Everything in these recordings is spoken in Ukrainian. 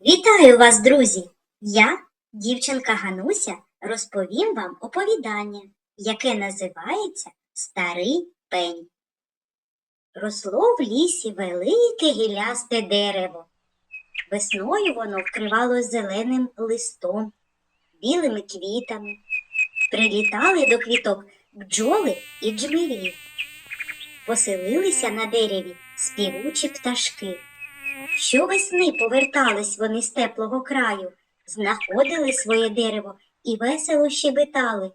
Вітаю вас, друзі! Я, дівчинка Гануся, розповім вам оповідання, яке називається Старий пень. Росло в лісі велике гілясте дерево. Весною воно вкривалось зеленим листом, білими квітами. Прилітали до квіток бджоли і джмелі. Поселилися на дереві співучі пташки. Щовесни повертались вони з теплого краю, знаходили своє дерево і весело щебетали.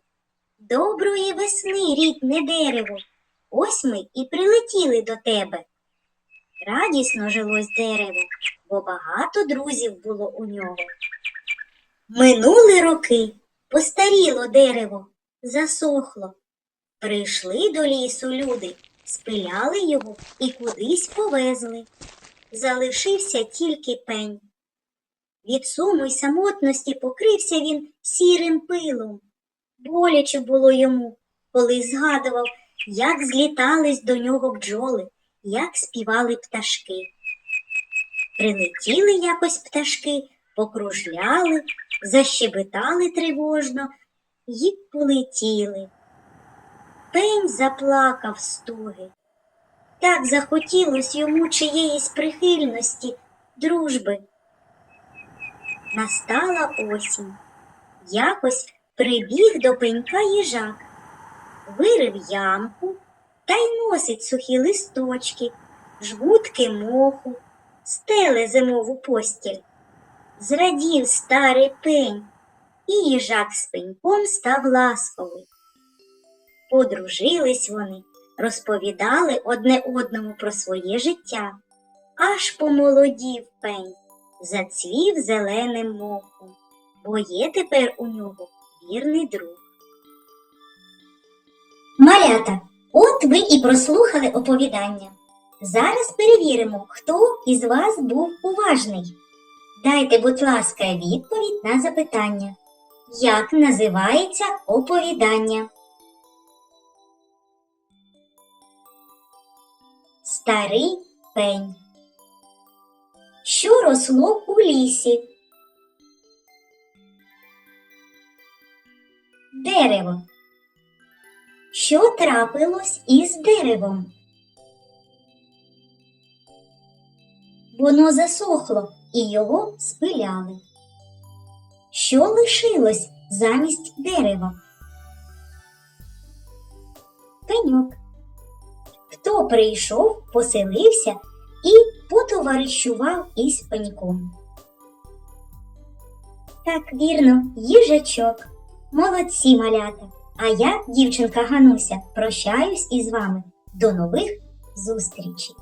Доброї весни, рідне дерево, ось ми і прилетіли до тебе. Радісно жилось дерево, бо багато друзів було у нього. Минули роки, постаріло дерево, засохло. Прийшли до лісу люди, спиляли його і кудись повезли залишився тільки пень. Від суму й самотності покрився він сірим пилом. Боляче було йому, коли згадував, як злітались до нього бджоли, як співали пташки. Прилетіли якось пташки, покружляли, защебетали тривожно й полетіли. Пень заплакав стуги. Так захотілось йому чиєїсь прихильності, дружби. Настала осінь. Якось прибіг до пенька їжак, вирив ямку та й носить сухі листочки, жгутки моху, стеле зимову постіль. Зрадів старий пень, і їжак з пеньком став ласковий. Подружились вони розповідали одне одному про своє життя, аж помолодів пень, зацвів зеленим мохом, бо є тепер у нього вірний друг. Малята, от ви і прослухали оповідання. Зараз перевіримо, хто із вас був уважний. Дайте, будь ласка, відповідь на запитання. Як називається оповідання? Старий пень. Що росло у лісі? Дерево. Що трапилось із деревом? Воно засохло і його спиляли. Що лишилось замість дерева? Пеньок. Хто прийшов, поселився і потоваришував із пеньком. Так вірно, їжачок. Молодці малята. А я, дівчинка Гануся, прощаюсь із вами. До нових зустрічей!